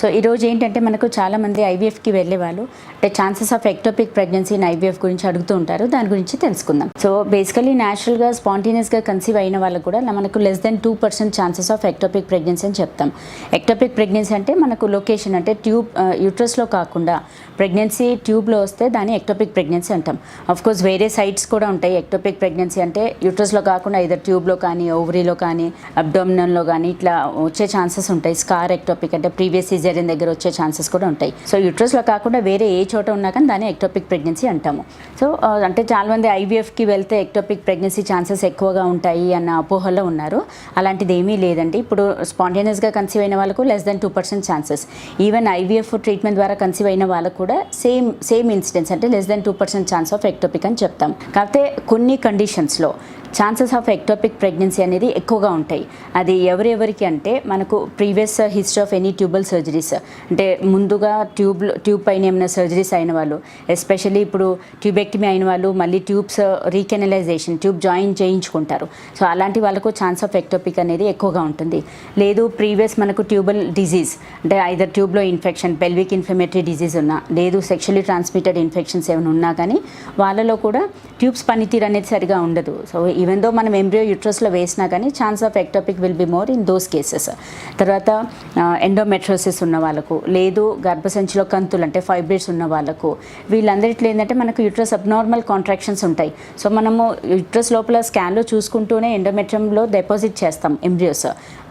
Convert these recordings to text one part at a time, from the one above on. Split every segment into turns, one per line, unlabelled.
so ఈరోజు ఏంటంటే మనకు చాలామంది ఐవీఎఫ్కి వెళ్ళే వాళ్ళు అంటే chances of ectopic pregnancy in IVF గురించి అడుగుతూ ఉంటారు. దాని గురించి తెలుసుకుందాం. సో బేసికలీ న్యాచురల్గా స్పాంటేనియస్గా కన్సీవ్ అయిన వాళ్ళకు కూడా మనకు less than two percent chances of ectopic pregnancy అని చెప్తాం. ఎక్టోపిక్ ప్రెగ్నెన్సీ అంటే మనకు లొకేషన్ అంటే ట్యూబ్ యూట్రస్లో uh, కాకుండా ప్రెగ్నెన్సీ ట్యూబ్లో వస్తే దాన్ని ఎక్టోపిక్ ప్రెగ్నెన్సీ అంటాం. అఫ్ కోర్స్ వేరే సైట్స్ కూడా ఉంటాయి. ఎక్టోపిక్ ప్రెగ్నెన్సీ అంటే యూట్రస్లో కాకుండా ఇదర్ ట్యూబ్లో కానీ ఓవరీలో కానీ అబ్డోమినల్లో కానీ ఇట్లా వచ్చే ఛాన్సెస్ ఉంటాయి. స్కార్ ఎక్టోపిక్ అంటే ప్రీవియస్ సిజేరియన్ దగ్గర వచ్చే ఛాన్సెస్ కూడా ఉంటాయి. సో యూట్రస్లో కాకుండా వేరే ఏ చోట ఉన్నా కానీ దాన్ని ఎక్టోపిక్ ప్రెగ్నెన్సీ అంటాము. సో అంటే చాలామంది ఐవీఎఫ్కి వెళ్తే ఎక్టోపిక్ ప్రెగ్నెన్సీ ఛాన్సెస్ ఎక్కువగా ఉంటాయి అన్న అపోహలో ఉన్నారు. అలాంటిది ఏమీ లేదండి. ఇప్పుడు స్పాంటేనియస్గా కన్సీవ్ అయిన వాళ్ళకు less than two percent chances even IVF treatment ద్వారా కన్సీవ్ అయిన వాళ్ళకు కూడా సేమ్ సేమ్ ఇన్సిడెన్స్ అంటే less than two percent chance of ectopic అని చెప్తాం. కాకపోతే కొన్ని కండిషన్స్లో ఛాన్సెస్ ఆఫ్ ఎక్టోపిక్ ప్రెగ్నెన్సీ అనేది ఎక్కువగా ఉంటాయి. అది ఎవరెవరికి అంటే మనకు previous history of any tubal surgeries అంటే ముందుగా ట్యూబ్ ట్యూబ్ పైన ఏమైనా సర్జరీస్ అయిన వాళ్ళు ఎస్పెషల్లీ ఇప్పుడు ట్యూబెక్టమీ అయిన వాళ్ళు మళ్ళీ ట్యూబ్స్ రీకెనలైజేషన్ ట్యూబ్ జాయిన్ చేయించుకుంటారు. సో అలాంటి వాళ్ళకు ఛాన్స్ ఆఫ్ ఎక్టోపిక్ అనేది ఎక్కువగా ఉంటుంది. లేదు ప్రీవియస్ మనకు ట్యూబల్ డిజీజ్ అంటే ఐదర్ ట్యూబ్లో ఇన్ఫెక్షన్ పెల్విక్ ఇన్ఫ్లమేటరీ డిజీజ్ ఉన్నా లేదు సెక్షువలీ ట్రాన్స్మిటెడ్ ఇన్ఫెక్షన్స్ ఏమైనా ఉన్నా కానీ వాళ్ళలో కూడా ట్యూబ్స్ పనితీరు అనేది సరిగా ఉండదు. సో ఈవెన్ దో మనం ఎంబ్రియో యూట్రస్లో వేసినా కానీ chance of ectopic will be more in those cases తర్వాత ఎండోమెట్రోసిస్ ఉన్న వాళ్ళకు లేదు గర్భసంచిలో కంతులు అంటే ఫైబ్రిడ్స్ ఉన్న వాళ్ళకు వీళ్ళందరిట్లో ఏంటంటే మనకు యూట్రస్ అబ్నార్మల్ కాంట్రాక్షన్స్ ఉంటాయి. సో మనము యూట్రస్ లోపల స్కాన్లో చూసుకుంటూనే ఎండోమెట్రమ్లో డిపాజిట్ చేస్తాం ఎంబ్రియోస్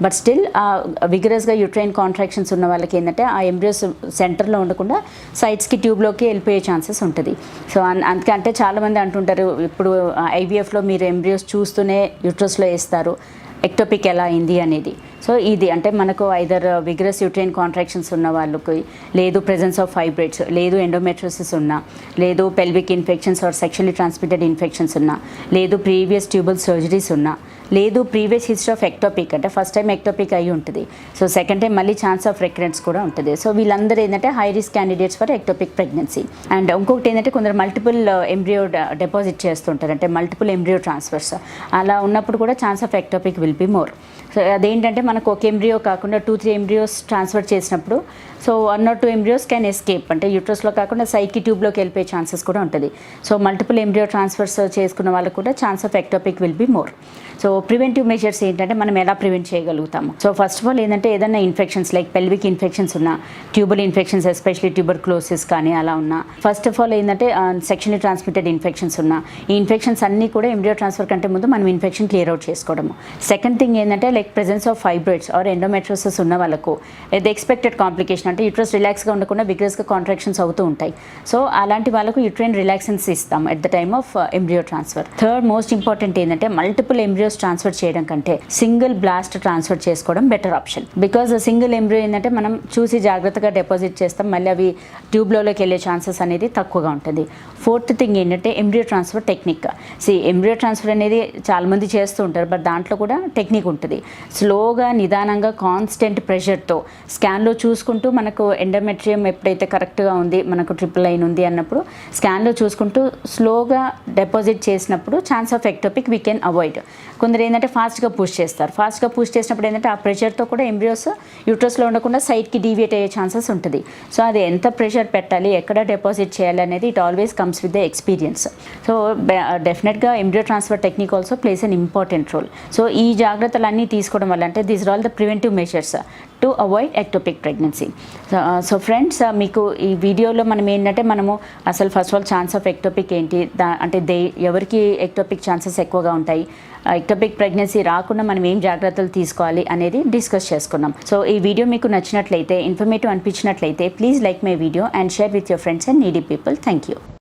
బట్ స్టిల్ విగరస్గా యూట్రైన్ కాంట్రాక్షన్స్ ఉన్న వాళ్ళకి ఏంటంటే ఆ ఎంబ్రియోస్ సెంటర్లో ఉండకుండా సైడ్స్కి ట్యూబ్లోకి వెళ్ళిపోయే ఛాన్సెస్ ఉంటుంది. సో అందుకే అంటే చాలామంది అంటుంటారు ఇప్పుడు ఐవీఎఫ్లో మీరు వీడియోస్ చూస్తూనే యూట్రస్లో వేస్తారు. ఎక్టోపిక్ ఎలా అయింది అనేది. సో ఇది అంటే మనకు ఐదర్ విగ్రస్ యూట్రైన్ కాంట్రాక్షన్స్ ఉన్న వాళ్ళకి లేదు ప్రెజెన్స్ ఆఫ్ ఫైబ్రైడ్స్ లేదు ఎండోమెట్రోసిస్ ఉన్నా లేదు pelvic infections or sexually transmitted infections ఉన్నా లేదు ప్రీవియస్ ట్యూబల్ సర్జరీస్ ఉన్నా లేదు ప్రీవియస్ హిస్టరీ ఆఫ్ ఎక్టోపిక్ అంటే ఫస్ట్ టైం ఎక్టోపిక్ అయి ఉంటుంది. సో సెకండ్ టైం మళ్ళీ ఛాన్స్ ఆఫ్ రికరెన్స్ కూడా ఉంటుంది. సో వీళ్ళందరూ ఏంటంటే high risk candidates for ectopic pregnancy and ఇంకొకటి ఏంటంటే కొందరు మల్టిపుల్ ఎంబ్రియో డిపాజిట్ చేస్తుంటారు. అంటే మల్టిపుల్ ఎంబ్రియో ట్రాన్స్ఫర్స్ అలా ఉన్నప్పుడు కూడా chance of ectopic will be more so అదేంటంటే మనకు ఒక ఎంబ్రియో కాకుండా టూ త్రీ ఎంబ్రియోస్ ట్రాన్స్ఫర్ చేసినప్పుడు so one or two embryos can escape అంటే యూట్రస్లో కాకుండా సైకి ట్యూబ్లోకి వెళ్ళిపోయే ఛాన్సెస్ కూడా ఉంటుంది. సో మల్టిపుల్ ఎంబ్రియో ట్రాన్స్ఫర్స్ చేసుకున్న వాళ్ళకు కూడా chance of ectopic will be more so preventive measures ఏంటంటే మనం ఎలా ప్రివెంట్ చేయగలుగుతాము? సో ఫస్ట్ ఆఫ్ ఆల్ ఏంటంటే ఏదైనా ఇన్ఫెక్షన్స్ లైక్ పెల్విక్ ఇన్ఫెక్షన్స్ ఉన్నా tubal infections especially tuberculosis కానీ అలా ఉన్నా. ఫస్ట్ ఆఫ్ ఆల్ ఏంటంటే సెక్షన్లీ ట్రాన్స్మిటెడ్ ఇన్ఫెక్షన్స్ ఉన్నా ఈ ఇన్ఫెక్షన్స్ అన్నీ కూడా ఎంబ్రియో ట్రాన్స్ఫర్ కంటే ముందు మనం ఇన్ఫెక్షన్ క్లియర్ అవుట్ చేసుకోవడము. సెకండ్ థింగ్ ఏంటంటే like presence of fibroids or endometriosis ఉన్న వాళ్ళకు ఇది ఎక్స్పెక్టెడ్ కాంప్లికేషన్ అంటే యూట్రస్ రిలాక్స్గా ఉండకుండా విగ్రస్గా కాంట్రాక్షన్స్ అవుతూ ఉంటాయి. సో అలాంటి వాళ్ళకు యూట్రైన్ రిలాక్సెన్స్ ఇస్తాం at the time of embryo transfer third most important ఏంటంటే మల్టిపుల్ ఎంబ్రియోస్ ట్రాన్స్ఫర్ చేయడం కంటే సింగిల్ బ్లాస్ట్ ట్రాన్స్ఫర్ చేసుకోవడం better option because single embryo ఏంటంటే మనం చూసి జాగ్రత్తగా డిపాజిట్ చేస్తాం మళ్ళీ అవి ట్యూబ్లోకి వెళ్ళే ఛాన్సెస్ అనేది తక్కువగా ఉంటుంది. ఫోర్త్ థింగ్ ఏంటంటే embryo transfer technique see embryo transfer అనేది చాలామంది చేస్తూ ఉంటారు బట్ దాంట్లో కూడా టెక్నిక్ ఉంటుంది. స్లోగా నిదానంగా కాన్స్టెంట్ ప్రెషర్తో స్కాన్లో చూసుకుంటూ మనకు ఎండమెట్రియం ఎప్పుడైతే కరెక్ట్గా ఉంది మనకు ట్రిపుల్ లైన్ ఉంది అన్నప్పుడు స్కాన్లో చూసుకుంటూ స్లోగా డిపాజిట్ చేసినప్పుడు chance of ectopic we can avoid కొందరు ఏంటంటే ఫాస్ట్గా పుష్ చేస్తారు. ఫాస్ట్గా పుష్ చేసినప్పుడు ఏంటంటే ఆ ప్రెషర్తో కూడా ఎంబ్రియోస్ యూట్రస్లో ఉండకుండా సైడ్కి డీవియేట్ అయ్యే ఛాన్సెస్ ఉంటుంది. సో అది ఎంత ప్రెషర్ పెట్టాలి ఎక్కడ డిపాజిట్ చేయాలి అనేది it always comes with the experience so డెఫినెట్గా embryo transfer technique also plays an important role so ఈ జాగ్రత్తలన్నీ తీసుకోవడం వల్ల అంటే these all the preventive measures to avoid ectopic pregnancy so friends మీకు ఈ వీడియోలో మనం ఏంటంటే మనము అసలు first of all chance of ectopic ఏంటి? దా అంటే దే ఎవరికి ఎక్టోపిక్ ఛాన్సెస్ ఎక్కువగా ఉంటాయి? Uh, ఎక్టోపిక్ ప్రెగ్నెన్సీ రాకుండా మనం ఏం జాగ్రత్తలు తీసుకోవాలి అనేది డిస్కస్ చేసుకున్నాం. సో ఈ వీడియో మీకు నచ్చినట్లయితే informative అనిపించినట్లయితే please like my video and share with your friends and needy people thank you